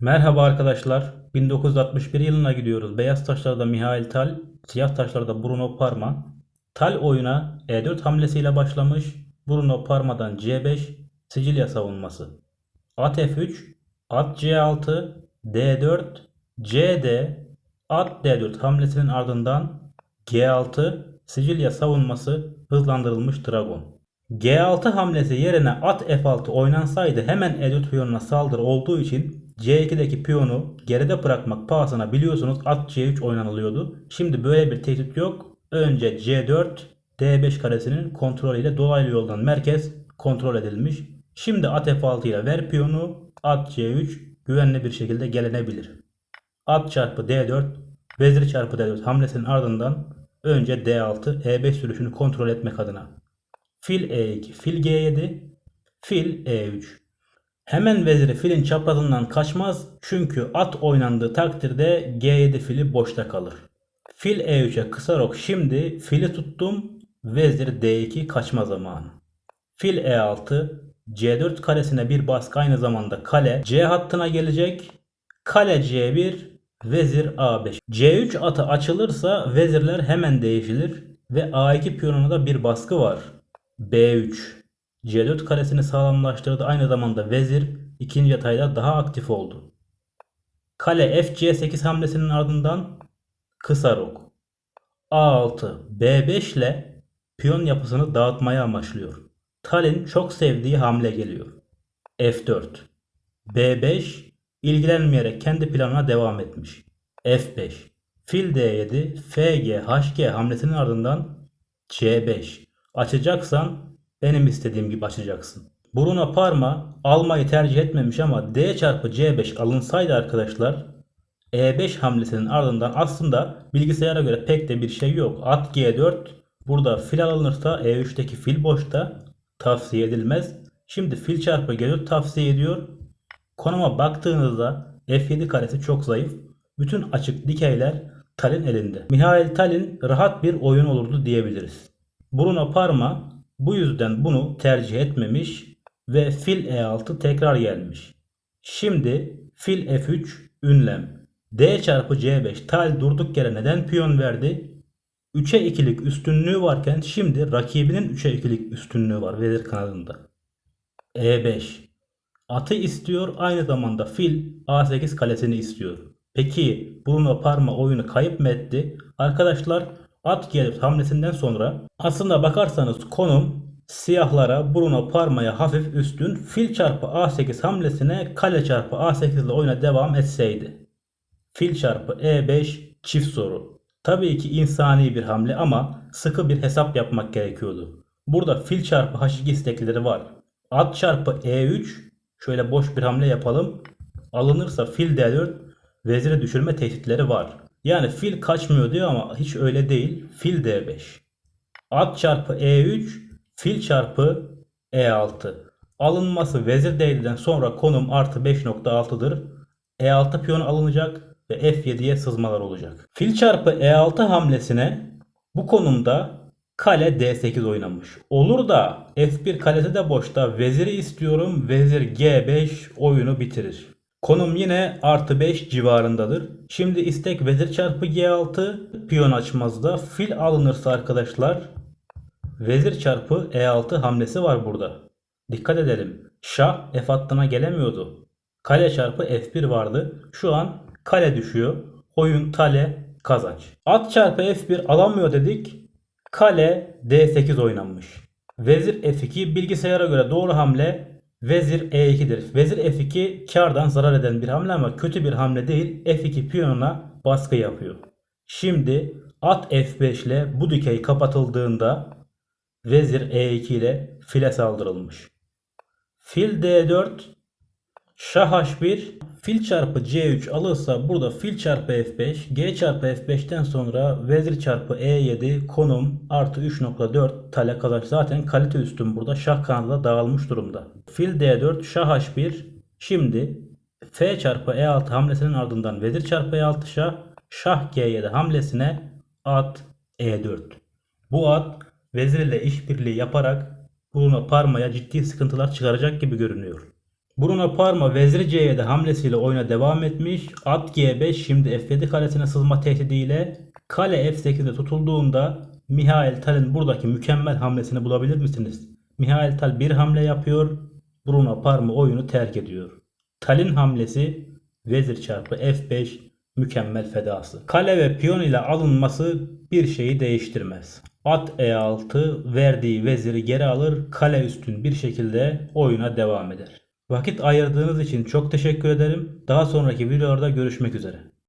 Merhaba arkadaşlar. 1961 yılına gidiyoruz. Beyaz taşlarda Mihail Tal, siyah taşlarda Bruno Parma. Tal oyuna E4 hamlesiyle başlamış. Bruno Parma'dan C5, Sicilya savunması. At F3, at C6, D4, CD, at D4 hamlesinin ardından G6, Sicilya savunması hızlandırılmış Dragon. G6 hamlesi yerine at F6 oynansaydı hemen E4 piyonuna saldırı olduğu için C2'deki piyonu geride bırakmak pahasına biliyorsunuz at C3 oynanılıyordu. Şimdi böyle bir tehdit yok. Önce C4 D5 karesinin kontrolüyle dolaylı yoldan merkez kontrol edilmiş. Şimdi at F6 ile ver piyonu at C3 güvenli bir şekilde gelenebilir. At çarpı D4 vezir çarpı D4 hamlesinin ardından önce D6 E5 sürüşünü kontrol etmek adına. Fil E2, fil G7, fil E3. Hemen veziri filin çaprazından kaçmaz çünkü at oynandığı takdirde G7 fili boşta kalır. Fil E3'e kısa rok şimdi fili tuttum vezir D2 kaçma zamanı. Fil E6 C4 karesine bir baskı aynı zamanda kale C hattına gelecek. Kale C1 vezir A5. C3 atı açılırsa vezirler hemen değişilir ve A2 piyonuna da bir baskı var. B3 C4 karesini sağlamlaştırdı. Aynı zamanda vezir ikinci yatayda daha aktif oldu. Kale FC8 hamlesinin ardından kısa rok. A6 B5 ile piyon yapısını dağıtmaya amaçlıyor. Tal'in çok sevdiği hamle geliyor. F4 B5 ilgilenmeyerek kendi planına devam etmiş. F5 Fil D7 FG HG hamlesinin ardından C5 Açacaksan benim istediğim gibi açacaksın. Bruno Parma almayı tercih etmemiş ama D çarpı C5 alınsaydı arkadaşlar E5 hamlesinin ardından aslında bilgisayara göre pek de bir şey yok. At G4 burada fil alınırsa E3'teki fil boşta tavsiye edilmez. Şimdi fil çarpı G4 tavsiye ediyor. Konuma baktığınızda F7 karesi çok zayıf. Bütün açık dikeyler Tal'in elinde. Mihail Tal'in rahat bir oyun olurdu diyebiliriz. Bruno Parma bu yüzden bunu tercih etmemiş ve fil E6 tekrar gelmiş. Şimdi fil F3 ünlem. D çarpı C5 Tal durduk yere neden piyon verdi? 3'e 2'lik üstünlüğü varken şimdi rakibinin 3'e 2'lik üstünlüğü var vezir kanadında. E5 Atı istiyor aynı zamanda fil A8 kalesini istiyor. Peki Bruno Parma oyunu kayıp mı etti? Arkadaşlar at gelip hamlesinden sonra aslında bakarsanız konum siyahlara Bruno Parma'ya hafif üstün fil çarpı A8 hamlesine kale çarpı A8 ile oyuna devam etseydi. Fil çarpı E5 çift soru. Tabii ki insani bir hamle ama sıkı bir hesap yapmak gerekiyordu. Burada fil çarpı H2 istekleri var. At çarpı E3 şöyle boş bir hamle yapalım. Alınırsa fil D4 veziri düşürme tehditleri var. Yani fil kaçmıyor diyor ama hiç öyle değil. Fil D5. At çarpı E3 fil çarpı E6. Alınması vezir D7'den sonra konum artı 5.6'dır. E6 piyonu alınacak ve F7'ye sızmalar olacak. Fil çarpı E6 hamlesine bu konumda kale D8 oynamış. Olur da F1 kalesi de boşta veziri istiyorum. Vezir G5 oyunu bitirir. Konum yine artı 5 civarındadır. Şimdi istek vezir çarpı G6 piyon açmazda. Fil alınırsa arkadaşlar vezir çarpı E6 hamlesi var burada. Dikkat edelim. Şah F hattına gelemiyordu. Kale çarpı F1 vardı. Şu an kale düşüyor. Oyun tale kazanç. At çarpı F1 alamıyor dedik. Kale D8 oynanmış. Vezir F2 bilgisayara göre doğru hamle Vezir E2'dir. Vezir F2 kardan zarar eden bir hamle ama kötü bir hamle değil. F2 piyonuna baskı yapıyor. Şimdi at F5 ile bu dikey kapatıldığında Vezir E2 ile file saldırılmış. Fil D4 Şah H1 Fil çarpı C3 alırsa burada fil çarpı F5 G çarpı F5'ten sonra vezir çarpı E7 konum artı 3.4 tale kazanç. Zaten kalite üstün burada şah kanadına dağılmış durumda. Fil D4 şah H1 şimdi F çarpı E6 hamlesinin ardından vezir çarpı E6 şah şah G7 hamlesine at E4. Bu at vezir ile işbirliği yaparak Bruno Parma'ya ciddi sıkıntılar çıkaracak gibi görünüyor. Bruno Parma vezir C7 hamlesiyle oyuna devam etmiş. At G5 şimdi F7 kalesine sızma tehdidiyle kale F8'de tutulduğunda Mihail Tal'in buradaki mükemmel hamlesini bulabilir misiniz? Mihail Tal bir hamle yapıyor. Bruno Parma oyunu terk ediyor. Tal'in hamlesi vezir çarpı F5 mükemmel fedası. Kale ve piyon ile alınması bir şeyi değiştirmez. At E6 verdiği veziri geri alır. Kale üstün bir şekilde oyuna devam eder. Vakit ayırdığınız için çok teşekkür ederim. Daha sonraki videolarda görüşmek üzere.